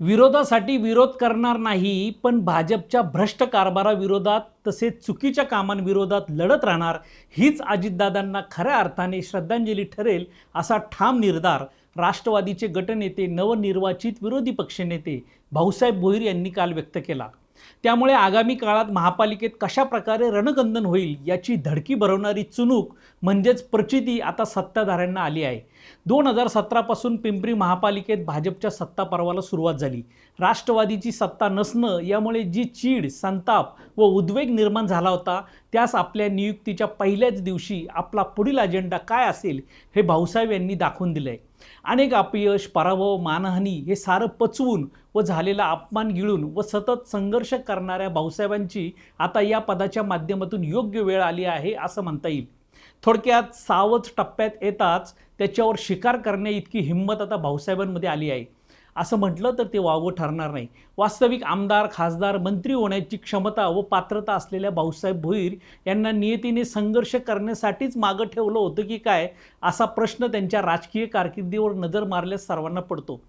विरोधासाठी विरोध करणार नाही पण भाजपच्या भ्रष्ट कारभाराविरोधात तसेच चुकीच्या कामांविरोधात लढत राहणार हीच अजितदादांना खऱ्या अर्थाने श्रद्धांजली ठरेल असा ठाम निर्धार राष्ट्रवादीचे गटनेते नवनिर्वाचित विरोधी पक्षनेते भाऊसाहेब भोईर यांनी काल व्यक्त केला. त्यामुळे आगामी काळात महापालिकेत कशा प्रकारे रणकंदन होईल याची धडकी भरवणारी चुनूक म्हणजेच प्रचिती आता सत्ताधाऱ्यांना आली आहे. दोन हजार सतरापासून पिंपरी महापालिकेत भाजपच्या सत्ता पर्वाला सुरुवात झाली. राष्ट्रवादीची सत्ता नसणं यामुळे जी चीड संताप व उद्वेग निर्माण झाला होता त्यास आपल्या नियुक्तीच्या पहिल्याच दिवशी आपला पुढील अजेंडा काय असेल हे भाऊसाहेब यांनी दाखवून दिलं आहे अनेक अपयश पराभव मानहानी हे सारं पचवून व झालेला अपमान गिळून व सतत संघर्ष करणाऱ्या भाऊसाहेबांची आता या पदाच्या माध्यमातून योग्य वेळ आली आहे असं म्हणता येईल. थोडक्यात सावच टप्प्यात येताच त्याच्यावर शिकार करण्या इतकी हिंमत आता भाऊसाहेबांमध्ये आली आहे. असं म्हटलं तर ते वावं ठरणार नाही. वास्तविक आमदार खासदार मंत्री होण्याची क्षमता व पात्रता असलेल्या भाऊसाहेब भोईर यांना नियतीने संघर्ष करण्यासाठीच मागं ठेवलं होतं की काय असा प्रश्न त्यांच्या राजकीय कारकिर्दीवर नजर मारल्यास सर्वांना पडतो.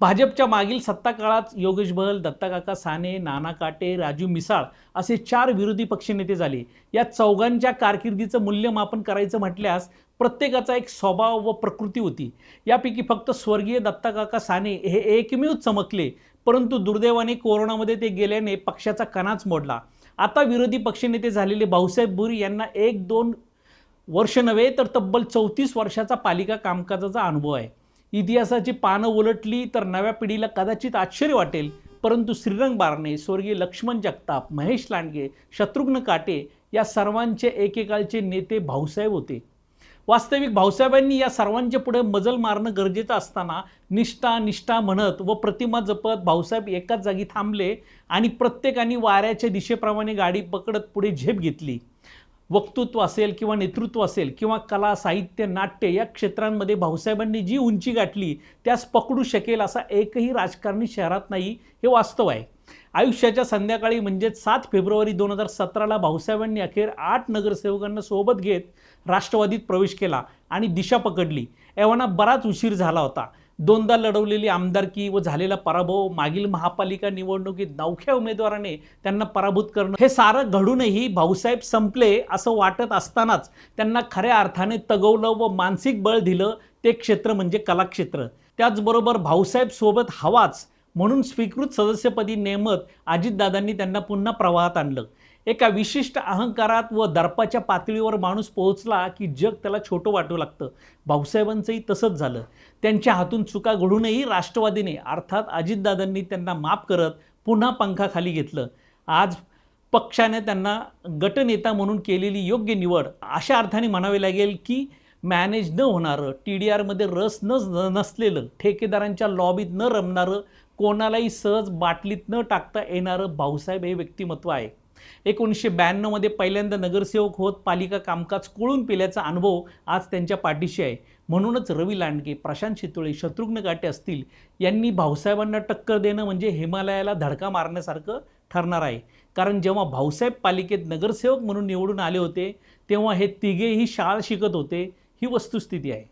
भाजपच्या मागील सत्ता काळात योगेश बहल दत्ताकाका साने नाना काटे राजू मिसाळ असे चार विरोधी पक्षनेते झाले. या चौघांच्या कारकिर्दीचं मूल्यमापन करायचं म्हटल्यास प्रत्येकाचा एक स्वभाव व प्रकृती होती. यापैकी फक्त स्वर्गीय दत्ताकाका साने हे एकमेव चमकले परंतु दुर्दैवाने कोरोनामध्ये ते गेल्याने पक्षाचा कणाच मोडला. आता विरोधी पक्षनेते झालेले भाऊसाहेब बुरी यांना एक दोन वर्ष नव्हे तर तब्बल चौतीस वर्षाचा पालिका कामकाजाचा अनुभव आहे. इतिहासाची पानं उलटली तर नव्या पिढीला कदाचित आश्चर्य वाटेल परंतु श्रीरंग बारणे स्वर्गीय लक्ष्मण जगताप महेश लांडगे शत्रुघ्न काटे या सर्वांचे एकेकाळचे नेते भाऊसाहेब होते. वास्तविक भाऊसाहेबांनी या सर्वांच्या पुढे मजल मारणं गरजेचं असताना निष्ठा निष्ठा म्हणत व प्रतिमा जपत भाऊसाहेब एकाच जागी थांबले आणि प्रत्येकाने वाऱ्याच्या दिशेप्रमाणे गाडी पकडत पुढे झेप घेतली. वक्तृत्व असेल किंवा नेतृत्व असेल किंवा कला साहित्य नाट्य या क्षेत्रांमध्ये भाऊसाहेबांनी जी उंची गाठली त्यास पकडू शकेल असा एकही राजकारणी शहरात नाही हे वास्तव आहे. आयुष्याच्या संध्याकाळी म्हणजेच सात फेब्रुवारी दोन हजार सतराला भाऊसाहेबांनी अखेर आठ नगरसेवकांना सोबत घेत राष्ट्रवादीत प्रवेश केला आणि दिशा पकडली. एव्हाना बराच उशीर झाला होता. दोनदा लढवलेली आमदारकी व झालेला पराभव मागील महापालिका निवडणुकीत नवख्या उमेदवाराने त्यांना पराभूत करणं हे सारं घडूनही भाऊसाहेब संपले असं वाटत असतानाच त्यांना खऱ्या अर्थाने तगवलं व मानसिक बळ दिलं ते क्षेत्र म्हणजे कलाक्षेत्र. त्याचबरोबर भाऊसाहेब सोबत हवाच म्हणून स्वीकृत सदस्यपदी नेमत अजितदादांनी त्यांना पुन्हा प्रवाहात आणलं. एका विशिष्ट अहंकारात व दर्पाच्या पातळीवर माणूस पोहोचला की जग त्याला छोटं वाटू लागतं. भाऊसाहेबांचंही तसंच झालं. त्यांच्या हातून चुका घडूनही राष्ट्रवादीने अर्थात अजितदादांनी त्यांना माफ करत पुन्हा पंखाखाली घेतलं. आज पक्षाने त्यांना गटनेता म्हणून केलेली योग्य निवड अशा अर्थाने म्हणावे लागेल की मॅनेज न होणारं टी डी आरमध्ये रस न नसलेलं ठेकेदारांच्या लॉबीत न रमणारं कोणालाही सहज बाटलीत न टाकता येणारं भाऊसाहेब हे व्यक्तिमत्व आहे. एकोणीसशे ब्याण्णवमध्ये पहिल्यांदा नगरसेवक होत पालिका कामकाज कोळून पिल्याचा अनुभव आज त्यांच्या पाठीशी आहे. म्हणूनच रवी लांडगे प्रशांत शितोळे शत्रुघ्न गाटे असतील यांनी भाऊसाहेबांना टक्कर देणं म्हणजे हिमालयाला धडका मारण्यासारखं ठरणार आहे. कारण जेव्हा भाऊसाहेब पालिकेत नगरसेवक म्हणून निवडून आले होते तेव्हा हे तिघेही शाळा शिकत होते ही वस्तुस्थिती आहे.